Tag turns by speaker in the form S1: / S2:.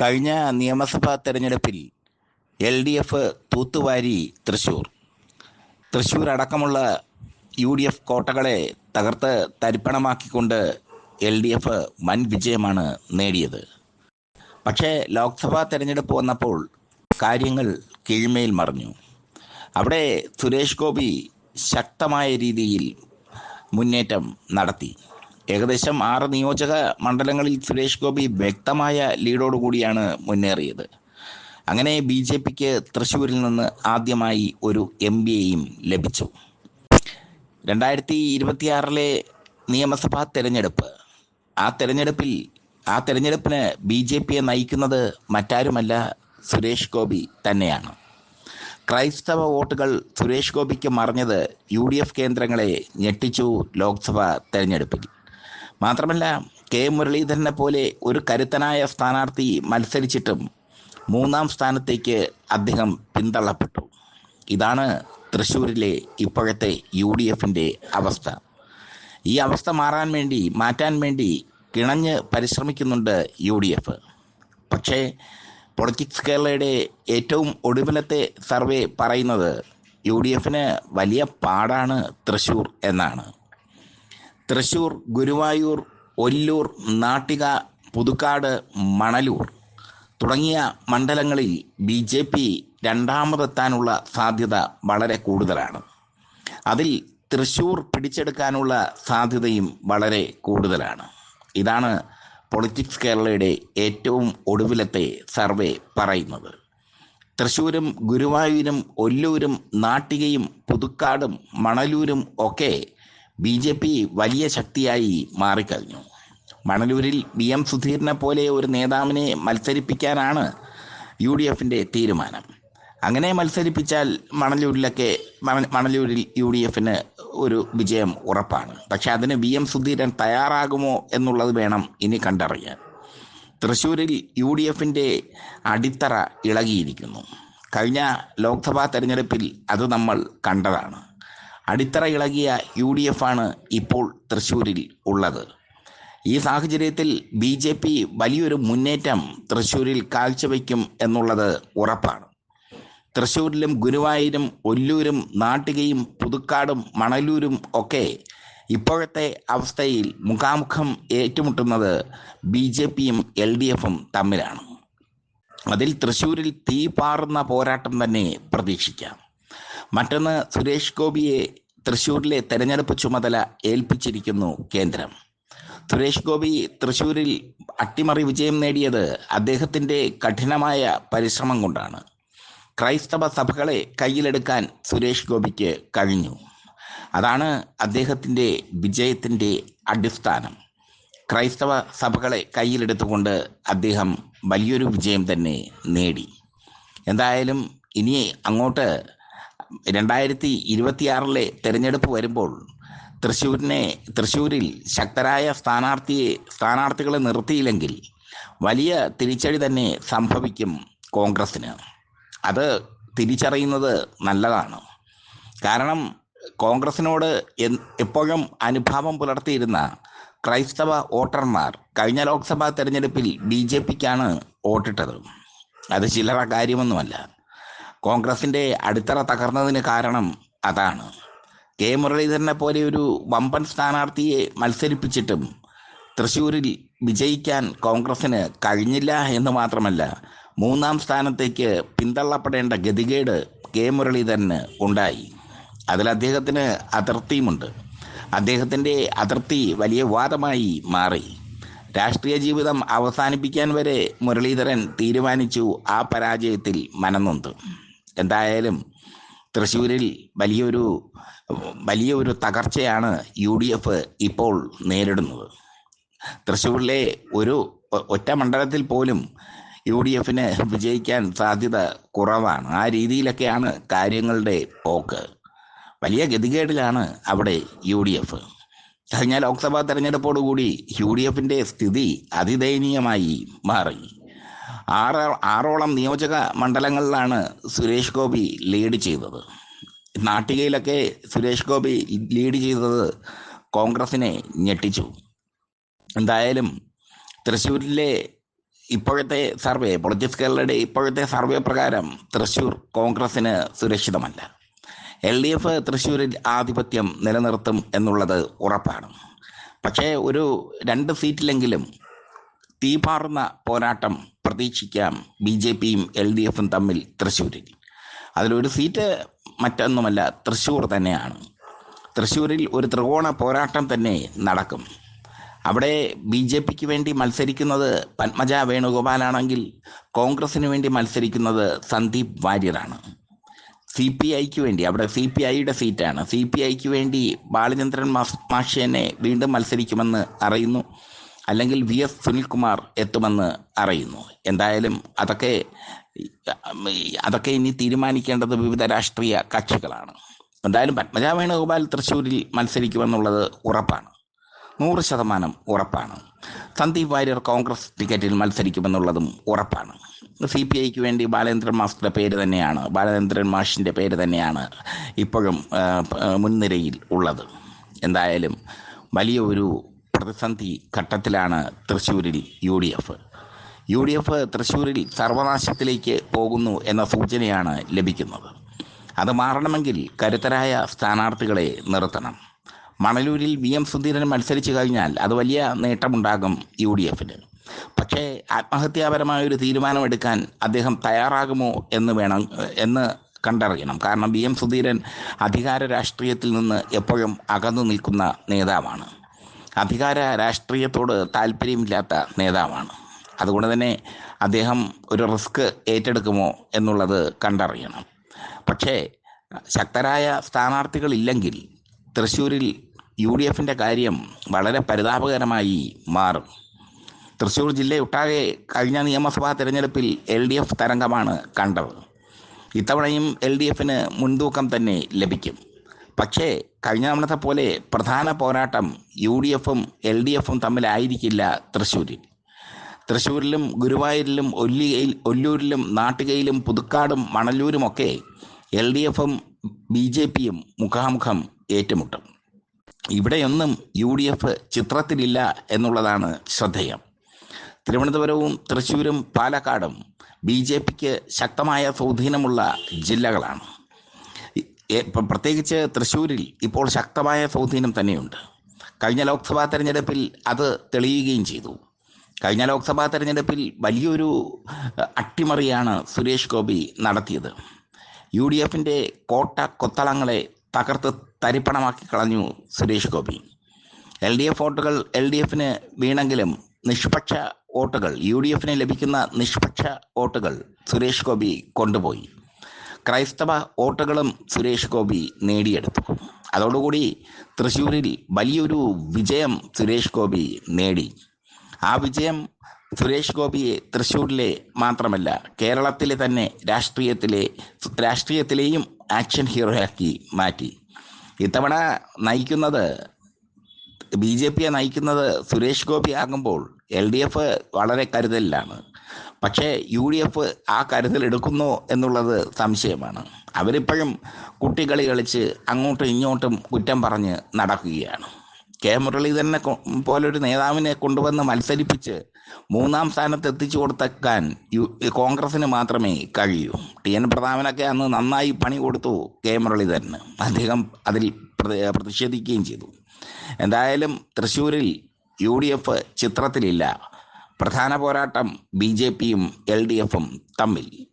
S1: കഴിഞ്ഞ നിയമസഭാ തെരഞ്ഞെടുപ്പിൽ എൽ ഡി എഫ് തൂത്തുവാരി തൃശൂർ. തൃശൂർ അടക്കമുള്ള യു ഡി എഫ് കോട്ടകളെ തകർത്ത് തരിപ്പണമാക്കിക്കൊണ്ട് എൽ ഡി എഫ് വൻ വിജയമാണ് നേടിയത്. പക്ഷേ ലോക്സഭാ തെരഞ്ഞെടുപ്പ് വന്നപ്പോൾ കാര്യങ്ങൾ കീഴ്മേൽ മറിഞ്ഞു. അവിടെ സുരേഷ് ഗോപി ശക്തമായ രീതിയിൽ മുന്നേറ്റം നടത്തി. ഏകദേശം ആറ് നിയോജക മണ്ഡലങ്ങളിൽ സുരേഷ് ഗോപി വ്യക്തമായ ലീഡോടുകൂടിയാണ് മുന്നേറിയത്. അങ്ങനെ ബി ജെ പിക്ക് തൃശ്ശൂരിൽ നിന്ന് ആദ്യമായി ഒരു എം പിയെയും ലഭിച്ചു. രണ്ടായിരത്തി ഇരുപത്തിയാറിലെ നിയമസഭാ തെരഞ്ഞെടുപ്പ്. ആ തെരഞ്ഞെടുപ്പിൽ ആ തെരഞ്ഞെടുപ്പിന് ബി ജെ പിയെ നയിക്കുന്നത് മറ്റാരുമല്ല സുരേഷ് ഗോപി തന്നെയാണ്. ക്രൈസ്തവ വോട്ടുകൾ സുരേഷ് ഗോപിക്ക് മറിഞ്ഞത് യു ഡി എഫ് കേന്ദ്രങ്ങളെ ഞെട്ടിച്ചു ലോക്സഭാ തെരഞ്ഞെടുപ്പിൽ. മാത്രമല്ല കെ. മുരളീധരനെ പോലെ ഒരു കരുത്തനായ സ്ഥാനാർത്ഥി മത്സരിച്ചിട്ടും മൂന്നാം സ്ഥാനത്തേക്ക് അദ്ദേഹം പിന്തള്ളപ്പെട്ടു. ഇതാണ് തൃശ്ശൂരിലെ ഇപ്പോഴത്തെ യു ഡി എഫിന്റെ അവസ്ഥ. ഈ അവസ്ഥ മാറാൻ വേണ്ടി മാറ്റാൻ വേണ്ടി കിണഞ്ഞ് പരിശ്രമിക്കുന്നുണ്ട് യു ഡി എഫ് പക്ഷേ പൊളിറ്റിക്സ് കേരളയുടെ ഏറ്റവും ഒടുവിലത്തെ സർവേ പറയുന്നത് യു ഡി എഫിന് വലിയ പാടാണ് തൃശ്ശൂർ എന്നാണ്. തൃശ്ശൂർ ഗുരുവായൂർ ഒല്ലൂർ നാട്ടിക പുതുക്കാട് മണലൂർ തുടങ്ങിയ മണ്ഡലങ്ങളിൽ ബി ജെ പി രണ്ടാമതെത്താനുള്ള സാധ്യത വളരെ കൂടുതലാണ്. അതിൽ തൃശൂർ പിടിച്ചെടുക്കാനുള്ള സാധ്യതയും വളരെ കൂടുതലാണ്. ഇതാണ് പൊളിറ്റിക്സ് കേരളയുടെ ഏറ്റവും ഒടുവിലത്തെ സർവേ പറയുന്നത്. തൃശ്ശൂരും ഗുരുവായൂരും ഒല്ലൂരും നാട്ടികയും പുതുക്കാടും മണലൂരും ഒക്കെ ബി ജെ പി വലിയ ശക്തിയായി മാറിക്കഴിഞ്ഞു. മണലൂരിൽ വി എം സുധീറിനെ പോലെ ഒരു നേതാവിനെ മത്സരിപ്പിക്കാനാണ് യു ഡി എഫിന്റെ തീരുമാനം. അങ്ങനെ മത്സരിപ്പിച്ചാൽ മണലൂരിലൊക്കെ മണലൂരിൽ യു ഡി എഫിന് ഒരു വിജയം ഉറപ്പാണ്. പക്ഷെ അതിന് വി എം സുധീരൻ തയ്യാറാകുമോ എന്നുള്ളത് വേണം ഇനി കണ്ടറിയാൻ. തൃശ്ശൂരിൽ യു ഡി എഫിന്റെ അടിത്തറ ഇളകിയിരിക്കുന്നു. കഴിഞ്ഞ ലോക്സഭാ തെരഞ്ഞെടുപ്പിൽ അത് നമ്മൾ കണ്ടതാണ്. അടിത്തറ ഇളകിയ യു ഡി എഫ് ആണ് ഇപ്പോൾ തൃശ്ശൂരിൽ ഉള്ളത്. ഈ സാഹചര്യത്തിൽ ബി ജെ പി വലിയൊരു മുന്നേറ്റം തൃശ്ശൂരിൽ കാഴ്ചവെക്കും എന്നുള്ളത് ഉറപ്പാണ്. തൃശ്ശൂരിലും ഗുരുവായൂരും ഒല്ലൂരും നാട്ടികയും പുതുക്കാടും മണലൂരും ഒക്കെ ഇപ്പോഴത്തെ അവസ്ഥയിൽ മുഖാമുഖം ഏറ്റുമുട്ടുന്നത് ബി ജെ പിയും എൽ ഡി എഫും തമ്മിലാണ്. അതിൽ തൃശ്ശൂരിൽ തീ പാറുന്ന പോരാട്ടം തന്നെ പ്രതീക്ഷിക്കാം. മറ്റൊന്ന് സുരേഷ് ഗോപിയെ തൃശൂരിലെ തെരഞ്ഞെടുപ്പ് ചുമതല ഏൽപ്പിച്ചിരിക്കുന്നു കേന്ദ്രം. സുരേഷ് ഗോപി തൃശൂരിൽ അട്ടിമറി വിജയം നേടിയത് അദ്ദേഹത്തിന്റെ കഠിനമായ പരിശ്രമം കൊണ്ടാണ്. ക്രൈസ്തവ സഭകളെ കയ്യിലെടുക്കാൻ സുരേഷ് ഗോപിക്ക് കഴിഞ്ഞു. അതാണ് അദ്ദേഹത്തിന്റെ വിജയത്തിന്റെ അടിസ്ഥാനം. ക്രൈസ്തവ സഭകളെ കയ്യിലെടുത്തുകൊണ്ട് അദ്ദേഹം വലിയൊരു വിജയം തന്നെ നേടി. എന്തായാലും ഇനി അങ്ങോട്ട് രണ്ടായിരത്തി ഇരുപത്തിയാറിലെ തെരഞ്ഞെടുപ്പ് വരുമ്പോൾ തൃശ്ശൂരിനെ തൃശ്ശൂരിൽ ശക്തരായ സ്ഥാനാർത്ഥിയെ സ്ഥാനാർത്ഥികളെ നിർത്തിയില്ലെങ്കിൽ വലിയ തിരിച്ചടി തന്നെ സംഭവിക്കും കോൺഗ്രസ്സിന്. അത് തിരിച്ചറിയുന്നത് നല്ലതാണ്. കാരണം കോൺഗ്രസിനോട് എപ്പോഴും അനുഭാവം പുലർത്തിയിരുന്ന ക്രൈസ്തവ വോട്ടർമാർ കഴിഞ്ഞ ലോക്സഭാ തെരഞ്ഞെടുപ്പിൽ ബി ജെ പിക്കാണ് വോട്ടിട്ടത്. അത് ചില്ലറ കാര്യമൊന്നുമല്ല. കോൺഗ്രസിന്റെ അടിത്തറ തകർന്നതിന് കാരണം അതാണ്. കെ. മുരളീധരനെ പോലെ ഒരു വമ്പൻ സ്ഥാനാർത്ഥിയെ മത്സരിപ്പിച്ചിട്ടും തൃശ്ശൂരിൽ വിജയിക്കാൻ കോൺഗ്രസിന് കഴിഞ്ഞില്ല എന്ന് മാത്രമല്ല മൂന്നാം സ്ഥാനത്തേക്ക് പിന്തള്ളപ്പെടേണ്ട ഗതികേട് കെ. മുരളീധരന് ഉണ്ടായി. അതിൽ അദ്ദേഹത്തിന് അതൃപ്തിയുമുണ്ട് അദ്ദേഹത്തിന്റെ അതിർത്തി വലിയ വാദമായി മാറി. രാഷ്ട്രീയ ജീവിതം അവസാനിപ്പിക്കാൻ വരെ മുരളീധരൻ തീരുമാനിച്ചു ആ പരാജയത്തിൽ മനനൊന്ത്. എന്തായാലും തൃശ്ശൂരിൽ വലിയൊരു വലിയൊരു തകർച്ചയാണ് യു ഡി എഫ് ഇപ്പോൾ നേരിടുന്നത്. തൃശ്ശൂരിലെ ഒരു ഒറ്റ മണ്ഡലത്തിൽ പോലും യു ഡി എഫിന് വിജയിക്കാൻ സാധ്യത കുറവാണ്. ആ രീതിയിലൊക്കെയാണ് കാര്യങ്ങളുടെ പോക്ക്. വലിയ ഗതികേടിലാണ് അവിടെ യു ഡി എഫ് കഴിഞ്ഞ ലോക്സഭാ തെരഞ്ഞെടുപ്പോടുകൂടി യു ഡി എഫിന്റെ സ്ഥിതി അതിദയനീയമായി മാറി. ആറ് ആറോളം നിയോജക മണ്ഡലങ്ങളിലാണ് സുരേഷ് ഗോപി ലീഡ് ചെയ്തത്. നാട്ടികയിലൊക്കെ സുരേഷ് ഗോപി ലീഡ് ചെയ്തത് കോൺഗ്രസിനെ ഞെട്ടിച്ചു. എന്തായാലും തൃശ്ശൂരിലെ ഇപ്പോഴത്തെ സർവേ പൊളിറ്റിക്സ് കേരളയുടെ ഇപ്പോഴത്തെ സർവേ പ്രകാരം തൃശ്ശൂർ കോൺഗ്രസിന് സുരക്ഷിതമല്ല. എൽ ഡി എഫ് തൃശ്ശൂരിൽ ആധിപത്യം നിലനിർത്തും എന്നുള്ളത് ഉറപ്പാണ്. പക്ഷേ ഒരു രണ്ട് സീറ്റിലെങ്കിലും തീപാറുന്ന പോരാട്ടം പ്രതീക്ഷിക്കാം ബി ജെ പിയും എൽ ഡി എഫും തമ്മിൽ തൃശ്ശൂരിൽ. അതിലൊരു സീറ്റ് മറ്റൊന്നുമല്ല തൃശ്ശൂർ തന്നെയാണ്. തൃശ്ശൂരിൽ ഒരു ത്രികോണ പോരാട്ടം തന്നെ നടക്കും. അവിടെ ബി ജെ പിക്ക് വേണ്ടി മത്സരിക്കുന്നത് പത്മജ വേണുഗോപാലാണെങ്കിൽ കോൺഗ്രസിന് വേണ്ടി മത്സരിക്കുന്നത് സന്ദീപ് വാര്യരാണ്. സി പി ഐക്ക് വേണ്ടി അവിടെ സി പി ഐയുടെ സീറ്റാണ്. സി പി ഐക്ക് വേണ്ടി ബാലചന്ദ്രൻ മാഷ് വീണ്ടും മത്സരിക്കുമെന്ന് അറിയുന്നു. അല്ലെങ്കിൽ വി എസ് സുനിൽകുമാർ എത്തുമെന്ന് അറിയുന്നു. എന്തായാലും അതൊക്കെ അതൊക്കെ ഇനി തീരുമാനിക്കേണ്ടത് വിവിധ രാഷ്ട്രീയ കക്ഷികളാണ്. എന്തായാലും പത്മജ വേണുഗോപാൽ തൃശ്ശൂരിൽ മത്സരിക്കുമെന്നുള്ളത് ഉറപ്പാണ്. നൂറ് ശതമാനം ഉറപ്പാണ്. സന്ദീപ് വാര്യർ കോൺഗ്രസ് ടിക്കറ്റിൽ മത്സരിക്കുമെന്നുള്ളതും ഉറപ്പാണ്. സി പി ഐക്ക് വേണ്ടി ബാലേന്ദ്രൻ മാസ്റ്ററുടെ പേര് തന്നെയാണ് ബാലേന്ദ്രൻ മാഷിന്റെ പേര് തന്നെയാണ് ഇപ്പോഴും മുൻനിരയിൽ ഉള്ളത്. എന്തായാലും വലിയ ഒരു പ്രതിസന്ധി ഘട്ടത്തിലാണ് തൃശ്ശൂരിൽ U D F U D F തൃശ്ശൂരിൽ സർവനാശത്തിലേക്ക് പോകുന്നു എന്ന സൂചനയാണ് ലഭിക്കുന്നത്. അത് മാറണമെങ്കിൽ കരുത്തരായ സ്ഥാനാർത്ഥികളെ നിർത്തണം. മണലൂരിൽ വി എം സുധീരൻ മത്സരിച്ചു കഴിഞ്ഞാൽ അത് വലിയ നേട്ടമുണ്ടാകും യു ഡി എഫിന് പക്ഷേ ആത്മഹത്യാപരമായ ഒരു തീരുമാനമെടുക്കാൻ അദ്ദേഹം തയ്യാറാകുമോ എന്ന് വേണം എന്ന് കണ്ടറിയണം. കാരണം വി എം സുധീരൻ അധികാര രാഷ്ട്രീയത്തിൽ നിന്ന് എപ്പോഴും അകന്നു നിൽക്കുന്ന നേതാവാണ്. അധികാര രാഷ്ട്രീയത്തോട് താല്പര്യമില്ലാത്ത നേതാവാണ്. അതുകൊണ്ട് തന്നെ അദ്ദേഹം ഒരു റിസ്ക് ഏറ്റെടുക്കുമോ എന്നുള്ളത് കണ്ടറിയണം. പക്ഷേ ശക്തരായ സ്ഥാനാർത്ഥികളില്ലെങ്കിൽ തൃശ്ശൂരിൽ യു ഡി എഫിന്റെ കാര്യം വളരെ പരിതാപകരമായി മാറും. തൃശ്ശൂർ ജില്ലയൊട്ടാകെ കഴിഞ്ഞ നിയമസഭാ തിരഞ്ഞെടുപ്പിൽ എൽ ഡി എഫ് തരംഗമാണ് കണ്ടത്. ഇത്തവണയും എൽ ഡി എഫിന് മുൻതൂക്കം തന്നെ ലഭിക്കും. പക്ഷേ കഴിഞ്ഞ തവണത്തെ പോലെ പ്രധാന പോരാട്ടം യു ഡി എഫും എൽ ഡി എഫും തമ്മിലായിരിക്കില്ല തൃശ്ശൂരിൽ. തൃശ്ശൂരിലും ഗുരുവായൂരിലും ഒല്ലിയിൽ ഒല്ലൂരിലും നാട്ടുകയിലും പുതുക്കാടും മണലൂരുമൊക്കെ എൽ ഡി എഫും ബി ജെ പിയും മുഖാമുഖം ഏറ്റുമുട്ടും. ഇവിടെയൊന്നും യു ഡി എഫ് ചിത്രത്തിലില്ല എന്നുള്ളതാണ് ശ്രദ്ധേയം. തിരുവനന്തപുരവും തൃശ്ശൂരും പാലക്കാടും ബി ജെ പിക്ക് ശക്തമായ സ്വാധീനമുള്ള ജില്ലകളാണ്. പ്രത്യേകിച്ച് തൃശ്ശൂരിൽ ഇപ്പോൾ ശക്തമായ സ്വാധീനം തന്നെയുണ്ട്. കഴിഞ്ഞ ലോക്സഭാ തെരഞ്ഞെടുപ്പിൽ അത് തെളിയുകയും ചെയ്തു. കഴിഞ്ഞ ലോക്സഭാ തെരഞ്ഞെടുപ്പിൽ വലിയൊരു അട്ടിമറിയാണ് സുരേഷ് ഗോപി നടത്തിയത്. യു ഡി എഫിന്റെ കോട്ട കൊത്തളങ്ങളെ തകർത്ത് തരിപ്പണമാക്കി കളഞ്ഞു Suresh Gopi. L D F വോട്ടുകൾ എൽ ഡി എഫിന് വീണെങ്കിലും നിഷ്പക്ഷ വോട്ടുകൾ യു ഡി എഫിന് ലഭിക്കുന്ന നിഷ്പക്ഷ വോട്ടുകൾ സുരേഷ് ഗോപി കൊണ്ടുപോയി. ക്രൈസ്തവ വോട്ടുകളും സുരേഷ് ഗോപി നേടിയെടുത്തു. അതോടുകൂടി തൃശ്ശൂരിൽ വലിയൊരു വിജയം സുരേഷ് ഗോപി നേടി. ആ വിജയം സുരേഷ് ഗോപിയെ തൃശ്ശൂരിലെ മാത്രമല്ല കേരളത്തിലെ തന്നെ രാഷ്ട്രീയത്തിലെ രാഷ്ട്രീയത്തിലെയും ആക്ഷൻ ഹീറോയാക്കി മാറ്റി. ഇത്തവണ നയിക്കുന്നത് ബി ജെ പിയെ നയിക്കുന്നത് സുരേഷ് ഗോപി ആകുമ്പോൾ എൽ ഡി എഫ് വളരെ കരുതലിലാണ്. പക്ഷേ യു ഡി എഫ് ആ കരുതൽ എടുക്കുന്നു എന്നുള്ളത് സംശയമാണ്. അവരിപ്പോഴും കുട്ടികളി കളിച്ച് അങ്ങോട്ടും ഇങ്ങോട്ടും കുറ്റം പറഞ്ഞ് നടക്കുകയാണ്. കെ മുരളീധരനെ പോലൊരു നേതാവിനെ കൊണ്ടുവന്ന് മത്സരിപ്പിച്ച് മൂന്നാം സ്ഥാനത്ത് എത്തിച്ചു കൊടുത്തേക്കാൻ യു കോൺഗ്രസിന് മാത്രമേ കഴിയൂ. ടി എൻ പ്രതാപനൊക്കെ അന്ന് നന്നായി പണി കൊടുത്തു കെ മുരളീധരന്. അദ്ദേഹം അതിൽ പ്രതി- പ്രതിഷേധിക്കുകയും ചെയ്തു. എന്തായാലും തൃശ്ശൂരിൽ യു ഡി എഫ് ചിത്രത്തിലില്ല. പ്രധാന പോരാട്ടം ബി ജെ പിയും എൽ ഡി എഫും തമ്മിൽ.